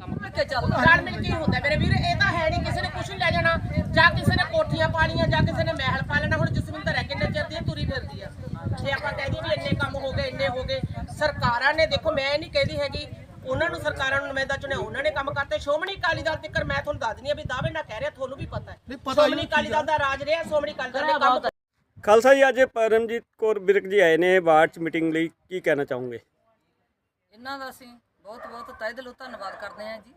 ਮਿਲ ਕੇ ਚੱਲਦਾ ਰਲ ਮਿਲ ਕੇ ਹੀ ਹੁੰਦਾ। ਮੇਰੇ ਵੀਰ ਇਹ ਤਾਂ ਹੈ ਨਹੀਂ ਕਿਸੇ ਨੇ ਕੁਝ ਨਹੀਂ ਲੈ ਜਾਣਾ। ਜਾਂ ਕਿਸੇ ਨੇ ਕੋਠੀਆਂ ਪਾ ਲਈਆਂ ਜਾਂ ਕਿਸੇ ਨੇ ਮਹਿਲ ਪਾ ਲੈਣਾ। ਹੁਣ ਜਸਵਿੰਦਰ ਹੈ ਕਿੰਨੇ ਚਿਰ ਦੀ ਤੁਰੀ ਫਿਰਦੀ ਆ। ਜੇ ਆਪਾਂ ਕਹਿ ਦਈਏ ਵੀ ਇੰਨੇ ਕੰਮ ਹੋ ਗਏ ਇੰਨੇ ਹੋ ਗਏ ਸਰਕਾਰਾਂ ਨੇ ਦੇਖੋ ਮੈਂ ਇਹ ਨਹੀਂ ਕਹਿੰਦੀ ਹੈਗੀ ਉਹਨਾਂ ਨੂੰ ਸਰਕਾਰਾਂ ਨੂੰ ਨੁਮਾਇੰਦਾ ਚੁਣਿਆ ਉਹਨਾਂ ਨੇ ਕੰਮ ਕਰਤੇ। ਸ਼ੋਮਣੀ ਅਕਾਲੀ ਦਲ ਤੱਕ ਮੈਂ ਤੁਹਾਨੂੰ ਦੱਸ ਦਿੰਦੀ ਆ ਵੀ ਦਾਅਵੇ ਨਾ ਕਹਿ ਰਿਹਾ ਤੁਹਾਨੂੰ ਵੀ ਪਤਾ ਹੈ। ਸ਼ੋਮਣੀ ਅਕਾਲੀ ਦਲ ਦਾ ਰਾਜ ਰਿਹਾ ਸ਼ੋਮਣੀ ਅਕਾਲੀ ਦਲ ਨੇ ਕੰਮ ਖਾਲਸਾ ਜੀ ਅੱਜ ਪਰਮਜੀਤ ਕੌਰ ਬਿਰਕ ਜੀ ਆਏ ਨੇ ਵਾਰਡ ਚ ਮੀਟਿੰਗ ਲਈ। ਕੀ ਕਹਿਣਾ ਚਾਹੋਗੇ? ਇਹਨਾਂ ਦਾ ਅਸੀਂ ਬਹੁਤ ਬਹੁਤ ਤਹਿ ਦਿਲੋਂ ਧੰਨਵਾਦ ਕਰਦੇ ਹਾਂ ਜੀ।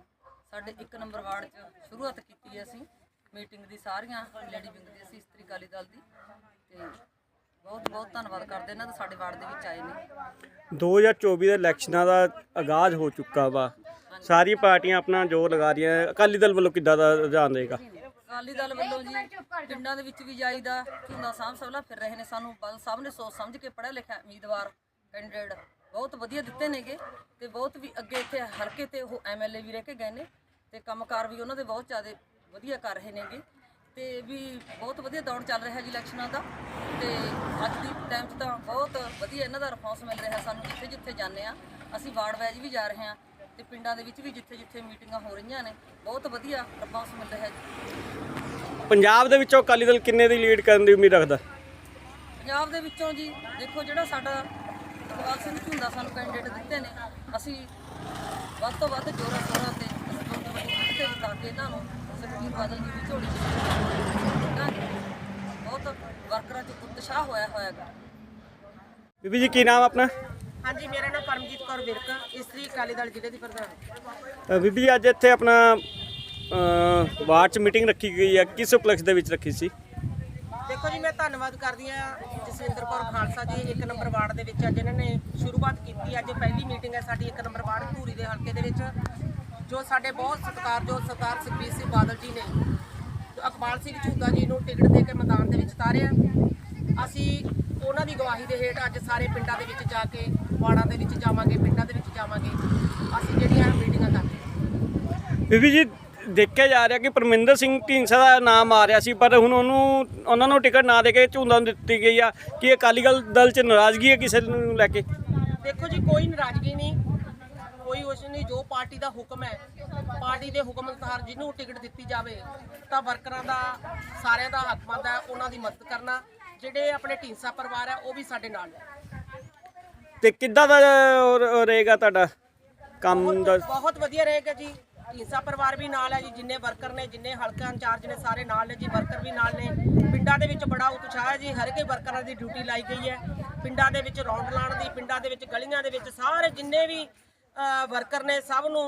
ਸਾਡੇ ਇੱਕ ਨੰਬਰ ਵਾਰਡ 'ਚ ਸ਼ੁਰੂਆਤ ਕੀਤੀ ਹੈ ਅਸੀਂ। ਮੀਟਿੰਗ ਦੀ ਸਾਰੀਆਂ ਲੇਡੀ ਵਿੰਗ ਦੀ ਅਸੀਂ ਇਸਤਰੀ ਅਕਾਲੀ ਦਲ ਦੀ। ਤੇ ਬਹੁਤ ਬਹੁਤ ਧੰਨਵਾਦ ਕਰਦੇ ਇਹਨਾਂ ਦਾ ਸਾਡੇ ਵਾਰਡ ਦੇ ਵਿੱਚ ਆਏ ਨੇ। 2024 ਦੇ ਇਲੈਕਸ਼ਨਾਂ ਦਾ ਆਗਾਜ਼ ਹੋ ਚੁੱਕਾ ਵਾ। ਸਾਰੀ ਪਾਰਟੀਆਂ ਆਪਣਾ ਜ਼ੋਰ ਲਗਾ ਰਹੀਆਂ। ਅਕਾਲੀ ਦਲ ਵੱਲੋਂ ਕਿੱਦਾਂ ਦਾ ਰੁਝਾਨ ਰਹੇਗਾ? ਅਕਾਲੀ ਦਲ ਵੱਲੋਂ ਜੀ ਪਿੰਡਾਂ ਦੇ ਵਿੱਚ ਵੀ ਜਾਈਦਾ। ਝੁੰਦਾ ਸਾਂਭ ਸਭਲਾ ਫਿਰ ਰਹੇ ਨੇ ਸਾਨੂੰ। ਬਲ ਸਭ ਨੇ ਸੋਚ ਸਮਝ ਕੇ ਪੜ੍ਹਿਆ ਲਿਖਿਆ ਉਮੀਦਵਾਰ ਕੈਂਡੀਡੇਟ ਬਹੁਤ ਵਧੀਆ ਦਿੱਤੇ ਨੇਗੇ ਤੇ ਬਹੁਤ ਵੀ ਅੱਗੇ ਇੱਥੇ ਹਲਕੇ ਤੇ ਉਹ ਐਮਐਲਏ ਵੀ ਰਹਿ ਕੇ ਗਏ ਨੇ ਤੇ ਕੰਮਕਾਰ ਵੀ ਉਹਨਾਂ ਦੇ ਬਹੁਤ ਜ਼ਿਆਦਾ ਵਧੀਆ ਕਰ ਰਹੇ ਨੇਗੇ ਤੇ ਵੀ ਬਹੁਤ ਵਧੀਆ ਦੌੜ ਚੱਲ ਰਿਹਾ ਜੀ ਇਲੈਕਸ਼ਨਾਂ ਦਾ ਤੇ ਅੱਜ ਦੀ ਟਾਈਮ 'ਚ ਤਾਂ ਬਹੁਤ ਵਧੀਆ ਇਹਨਾਂ ਦਾ ਰਿਸਪੌਂਸ ਮਿਲ ਰਿਹਾ ਸਾਨੂੰ ਜਿੱਥੇ ਜਿੱਥੇ ਜਾਂਦੇ ਆ ਅਸੀਂ ਵਾਰਡ ਵਾਈਜ਼ ਵੀ ਜਾ ਰਹੇ ਹਾਂ ਤੇ ਪਿੰਡਾਂ ਦੇ ਵਿੱਚ ਵੀ ਜਿੱਥੇ ਜਿੱਥੇ ਮੀਟਿੰਗਾਂ ਹੋ ਰਹੀਆਂ ਨੇ ਬਹੁਤ ਵਧੀਆ ਰਿਸਪੌਂਸ ਮਿਲ ਰਿਹਾ ਜੀ। ਪੰਜਾਬ ਦੇ ਵਿੱਚੋਂ ਅਕਾਲੀ ਦਲ ਕਿੰਨੇ ਦੀ ਲੀਡ ਕਰਨ ਦੀ ਉਮੀਦ ਰੱਖਦਾ? ਪੰਜਾਬ ਦੇ ਵਿੱਚੋਂ ਜੀ ਦੇਖੋ ਜਿਹੜਾ ਸਾਡਾ ਇਕਬਾਲ ਸਿੰਘ ਝੁੰਦਾ ਸਾਨੂੰ ਕੈਂਡੀਡੇਟ ਦਿੱਤੇ ਨੇ। ਅਸੀਂ ਵੱਧ ਤੋਂ ਵੱਧ ਜੋਰਾਂ ਸ਼ੋਰਾਂ ਤੇ ਅਸੀਂ ਤੋਂ ਵੱਡੀ ਤੇ ਜਿਤਾ ਕੇ ਇਹਨਾਂ ਨੂੰ ਸੁਖਬੀਰ ਬਾਦਲ ਜੀ ਦੀ ਝੋਲੀ ਚ ਬਹੁਤ ਵਰਕਰਾਂ ਚ ਉਤਸ਼ਾਹ ਹੋਇਆ ਹੋਇਆਗਾ। ਬੀਬੀ ਜੀ ਕੀ ਨਾਮ ਆਪਣਾ? ਹਾਂਜੀ ਮੇਰਾ ਨਾਮ ਪਰਮਜੀਤ ਕੌਰ ਵਿਰਕ ਇਸਤਰੀ ਅਕਾਲੀ ਦਲ ਜ਼ਿਲ੍ਹੇ ਦੀ ਪ੍ਰਧਾਨ। ਅ, ਬੀਬੀ ਜੀ ਅੱਜ ਇੱਥੇ ਆਪਣਾ ਅ, ਵਾਰਡ ਚ ਮੀਟਿੰਗ ਰੱਖੀ ਗਈ ਹੈ ਕਿਸ ਉਪਲਕਸ਼ ਦੇ ਵਿੱਚ ਰੱਖੀ ਸੀ? ਦੇਖੋ ਜੀ, ਮੈਂ ਧੰਨਵਾਦ ਕਰਦੀ ਆ ਜਸਵਿੰਦਰ ਕੌਰ ਖਾਲਸਾ ਜੀ, ਇੱਕ ਨੰਬਰ ਵਾਰਡ ਦੇ ਵਿੱਚ ਅੱਜ ਇਹਨਾਂ ਨੇ ਸ਼ੁਰੂਆਤ ਕੀਤੀ। ਅੱਜ ਪਹਿਲੀ ਮੀਟਿੰਗ ਹੈ ਸਾਡੀ ਇੱਕ ਨੰਬਰ ਵਾਰਡ ਧੂਰੀ ਦੇ ਹਲਕੇ ਦੇ ਵਿੱਚ, ਜੋ ਸਾਡੇ ਬਹੁਤ ਸਤਿਕਾਰਯੋਗ ਸਰਦਾਰ ਸੁਖਬੀਰ ਸਿੰਘ ਬਾਦਲ ਜੀ ਨੇ ਅਕਬਾਲ ਸਿੰਘ ਝੂਦਾ ਜੀ ਨੂੰ ਟਿਕਟ ਦੇ ਕੇ ਮੈਦਾਨ ਦੇ ਵਿੱਚ ਉਤਾਰਿਆ ਅਸੀਂ ਉਹਨਾਂ ਦੀ ਗਵਾਹੀ ਦੇ ਹੇਠ ਅੱਜ ਸਾਰੇ ਪਿੰਡਾਂ ਦੇ ਵਿੱਚ ਜਾ ਕੇ, ਵਾਰਡਾਂ ਦੇ ਵਿੱਚ ਜਾਵਾਂਗੇ, ਪਿੰਡਾਂ ਦੇ ਵਿੱਚ ਜਾਵਾਂਗੇ। ਅਸੀਂ ਜਿਹੜੀਆਂ ਮੀਟਿੰਗਾਂ ਕਰਦੇ ਬੀਬੀ ਜੀ ਦੇਖਿਆ ਜਾ ਰਿਹਾ ਕਿ ਪਰਮਿੰਦਰ ਸਿੰਘ ਢੀਂਡਸਾ ਦਾ ਨਾਮ ਆ ਰਿਹਾ ਸੀ ਪਰ ਹੁਣ ਉਹਨੂੰ ਉਹਨਾਂ ਨੂੰ ਟਿਕਟ ਨਾ ਦੇ ਕੇ ਝੁੰਦਾਂ ਦਿੱਤੀ ਗਈ ਆ। ਕਿ ਅਕਾਲੀ ਦਲ ਦਲ ਚ ਨਾਰਾਜ਼ਗੀ ਹੈ ਕਿਸੇ ਨੂੰ ਲੈ ਕੇ? ਦੇਖੋ ਜੀ ਕੋਈ ਨਾਰਾਜ਼ਗੀ ਨਹੀਂ। ਕੋਈ ਉਸ ਨਹੀਂ ਜੋ ਪਾਰਟੀ ਦਾ ਹੁਕਮ ਹੈ ਪਾਰਟੀ ਦੇ ਹੁਕਮ ਅਨੁਸਾਰ ਜਿਹਨੂੰ ਟਿਕਟ ਦਿੱਤੀ ਜਾਵੇ ਤਾਂ ਵਰਕਰਾਂ ਦਾ ਸਾਰਿਆਂ ਦਾ ਹੱਕ ਬਣਦਾ ਹੈ ਉਹਨਾਂ ਦੀ ਮਦਦ ਕਰਨਾ। ਜਿਹੜੇ ਆਪਣੇ ਢੀਂਸਾ ਪਰਿਵਾਰ ਹੈ ਉਹ ਵੀ ਸਾਡੇ ਨਾਲ ਹੈ ਤੇ ਕਿੱਦਾਂ ਦਾ ਰਹੇਗਾ ਤੁਹਾਡਾ ਕੰਮ ਦਾ? ਬਹੁਤ ਵਧੀਆ ਰਹੇਗਾ ਜੀ। ਢੀਂਸਾ ਪਰਿਵਾਰ ਵੀ ਨਾਲ ਹੈ ਜੀ ਜਿੰਨੇ ਵਰਕਰ ਨੇ ਜਿੰਨੇ ਹਲਕਾ ਇੰਚਾਰਜ ਨੇ ਸਾਰੇ ਨਾਲ ਨੇ ਜੀ ਵਰਕਰ ਵੀ ਨਾਲ ਨੇ। ਪਿੰਡਾਂ ਦੇ ਵਿੱਚ ਬੜਾ ਉਤਸ਼ਾਹ ਹੈ ਜੀ ਹਰ ਇੱਕ ਵਰਕਰਾਂ ਦੀ ਡਿਊਟੀ ਲਾਈ ਗਈ ਹੈ। ਪਿੰਡਾਂ ਦੇ ਵਿੱਚ ਰੌਂਡ ਲਾਉਣ ਦੀ ਪਿੰਡਾਂ ਦੇ ਵਿੱਚ ਗਲੀਆਂ ਦੇ ਵਿੱਚ ਸਾਰੇ ਜਿੰਨੇ ਵੀ ਵਰਕਰ ਨੇ ਸਭ ਨੂੰ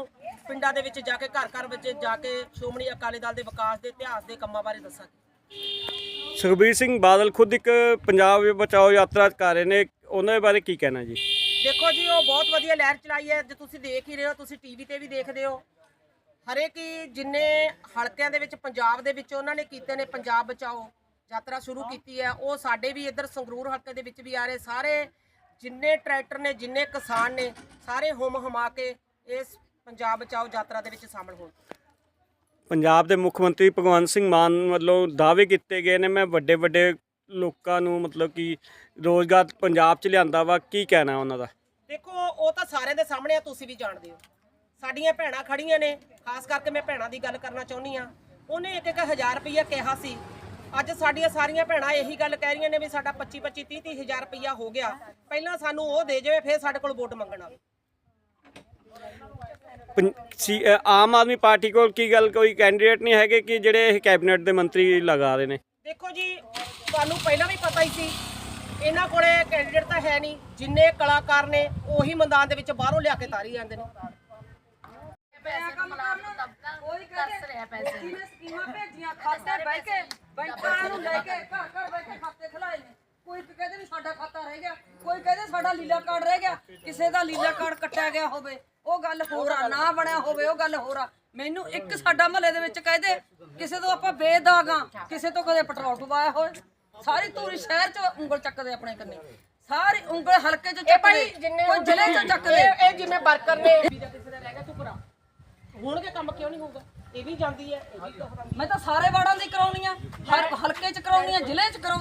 ਪਿੰਡਾਂ ਦੇ ਵਿੱਚ ਜਾ ਕੇ ਘਰ ਘਰ ਵਿੱਚ ਜਾ ਕੇ ਸ਼੍ਰੋਮਣੀ ਅਕਾਲੀ ਦਲ ਦੇ ਵਿਕਾਸ ਦੇ ਇਤਿਹਾਸ ਦੇ ਕੰਮਾਂ ਬਾਰੇ ਦੱਸਾਂਗੇ। ਸੁਖਬੀਰ ਸਿੰਘ ਬਾਦਲ ਖੁਦ ਇੱਕ ਪੰਜਾਬ ਬਚਾਓ ਯਾਤਰਾ ਕਰ ਰਹੇ ਨੇ। ਉਹਨਾਂ ਦੇ ਬਾਰੇ ਕੀ ਕਹਿਣਾ ਜੀ? ਦੇਖੋ ਜੀ ਉਹ ਬਹੁਤ ਵਧੀਆ ਲਹਿਰ ਚਲਾਈ ਹੈ। ਜੇ ਤੁਸੀਂ ਦੇਖ ਹੀ ਰਹੇ ਹੋ ਤੁਸੀਂ ਟੀਵੀ ਤੇ ਵੀ ਦੇਖਦੇ ਹੋ। ਹਰੇਕ ਜਿੰਨੇ ਹਲਕਿਆਂ ਦੇ ਵਿੱਚ ਪੰਜਾਬ ਦੇ ਵਿੱਚ ਉਹਨਾਂ ਨੇ ਕੀਤੇ ਨੇ ਪੰਜਾਬ ਬਚਾਓ ਯਾਤਰਾ ਸ਼ੁਰੂ ਕੀਤੀ ਹੈ। ਉਹ ਸਾਡੇ ਵੀ ਇੱਧਰ ਸੰਗਰੂਰ ਹਲਕੇ ਦੇ ਵਿੱਚ ਵੀ ਆ ਰਹੇ। ਸਾਰੇ ਜਿੰਨੇ ਟਰੈਕਟਰ ਨੇ ਜਿੰਨੇ ਕਿਸਾਨ ਨੇ ਸਾਰੇ ਹੁਮ ਹਮਾ ਕੇ ਇਸ ਪੰਜਾਬ ਬਚਾਓ ਯਾਤਰਾ ਦੇ ਵਿੱਚ ਸ਼ਾਮਲ ਹੋਣ। ਪੰਜਾਬ ਦੇ ਮੁੱਖ ਮੰਤਰੀ ਭਗਵੰਤ ਸਿੰਘ ਮਾਨ ਵੱਲੋਂ ਦਾਅਵੇ ਕੀਤੇ ਗਏ ਨੇ। ਮੈਂ ਵੱਡੇ ਵੱਡੇ ਲੋਕਾਂ ਨੂੰ ਮਤਲਬ ਕਿ ਰੋਜ਼ਗਾਰ ਪੰਜਾਬ 'ਚ ਲਿਆਂਦਾ ਵਾ। ਕੀ ਕਹਿਣਾ ਉਹਨਾਂ ਦਾ? ਦੇਖੋ ਉਹ ਤਾਂ ਸਾਰਿਆਂ ਦੇ ਸਾਹਮਣੇ ਆ ਤੁਸੀਂ ਵੀ ਜਾਣਦੇ ਹੋ। ਸਾਡੀਆਂ ਭੈਣਾਂ ਖੜੀਆਂ ਨੇ ਖਾਸ ਕਰਕੇ ਮੈਂ ਭੈਣਾਂ ਦੀ ਗੱਲ ਕਰਨਾ ਚਾਹੁੰਦੀ ਆ ਉਹਨੇ ਇੱਕ ਇੱਕ ਹਜ਼ਾਰ ਰੁਪਈਆ ਕਿਹਾ ਸੀ। ਅੱਜ ਸਾਡੀਆਂ ਸਾਰੀਆਂ ਭੈਣਾਂ ਇਹੀ ਗੱਲ ਕਹਿ ਰਹੀਆਂ ਨੇ ਵੀ ਸਾਡਾ 25 25 30 30 ਹਜ਼ਾਰ ਰੁਪਈਆ ਹੋ ਗਿਆ। ਪਹਿਲਾਂ ਸਾਨੂੰ ਉਹ ਦੇ ਜਾਵੇ ਫਿਰ ਸਾਡੇ ਕੋਲ ਵੋਟ ਮੰਗਣ। ਪੰ- ਸੀ- ਅ, ਆਮ ਆਦਮੀ ਪਾਰਟੀ ਕੋਲ ਕੀ ਗੱਲ ਕੋਈ ਕੈਂਡੀਡੇਟ ਨਹੀਂ ਹੈਗੇ ਕਿ ਜਿਹੜੇ ਇਹ ਕੈਬਨਿਟ ਦੇ ਮੰਤਰੀ ਲਗਾ ਰਹੇ ਨੇ? ਦੇਖੋ ਜੀ ਤੁਹਾਨੂੰ ਪਹਿਲਾਂ ਵੀ ਪਤਾ ਹੀ ਸੀ ਇਹਨਾਂ ਕੋਲੇ ਕੈਂਡੀਡੇਟ ਤਾਂ ਹੈ ਨਹੀਂ। ਜਿੰਨੇ ਕਲਾਕਾਰ ਨੇ ਉਹੀ ਮੈਦਾਨ ਦੇ ਵਿੱਚ ਬਾਹਰੋਂ ਲਿਆ ਕੇ ਤਾਰੀ ਜਾਂਦੇ ਨੇ। ਕੋਈ ਕਹਿੰਦੇ ਜਿਵੇਂ ਸਕੀਮਾਂ ਭੇਜੀਆਂ ਖਾਤੇ ਬਹਿ ਕੇ ਬੈਂਕਾਂ ਨੂੰ ਲੈ ਕੇ ਘਰ ਘਰ ਬਹਿ ਕੇ ਖਾਤੇ ਖਲਾਏ ਨੇ। ਕੋਈ ਕਹਿੰਦੇ ਵੀ ਸਾਡਾ ਖਾਤਾ ਰਹਿ ਗਿਆ ਕੋਈ ਕਹਿੰਦੇ ਸਾਡਾ ਲੀਲਾ ਕਾਰਡ ਰਹਿ ਗਿਆ ਕਿਸੇ ਦਾ ਲੀਲਾ ਕਾਰਡ ਕੱਟਿਆ ਗਿਆ ਹੋਵੇ ਉਹ ਗੱਲ ਹੋਰ ਆ ਨਾ ਬਣਿਆ ਹੋਵੇ ਉਹ ਗੱਲ ਹੋਰ ਆ। ਮੈਨੂੰ ਇੱਕ ਸਾਡਾ ਮਹੱਲੇ ਦੇ ਵਿੱਚ ਕਹਦੇ ਕਿਸੇ ਤੋਂ ਆਪਾਂ ਬੇਦਾਗਾ ਕਿਸੇ ਤੋਂ ਕਦੇ ਪੈਟਰੋਲ ਪਵਾਇਆ ਹੋਵੇ। ਸਾਰੀ ਧੂਰੀ ਸ਼ਹਿਰ ਚ ਉਂਗਲ ਚੱਕਦੇ ਆਪਣੇ ਕੰਨੇ। ਸਾਰੀ ਉਂਗਲ ਹਲਕੇ ਚ ਚੱਕਦੇ ਕੋਈ ਜ਼ਿਲ੍ਹੇ ਚ ਚੱਕਦੇ। ਇਹ ਇਹ ਜਿਵੇਂ ਵਰਕਰ ਨੇ ਕਿਸੇ ਦਾ ਰਹਿ ਗਿਆ ਤੂੰ ਭਰਾ ਹੋਣਗੇ ਕੰਮ ਕਿਉਂ ਨਹੀਂ ਹੋਊਗਾ ਇਹ ਵੀ ਜਾਂਦੀ ਹੈ, ਇਹ ਵੀ ਕਰਾਉਂਦੀ ਹੈ। ਮੈਂ ਤਾਂ ਸਾਰੇ ਵਾਰਡਾਂ ਦੀ ਕਰਾਉਣੀ ਆ ਹਰ ਹਲਕੇ ਚ ਕਰਾਉਣੀ ਆ ਜ਼ਿਲ੍ਹੇ ਚ ਕਰਾਉਣੀ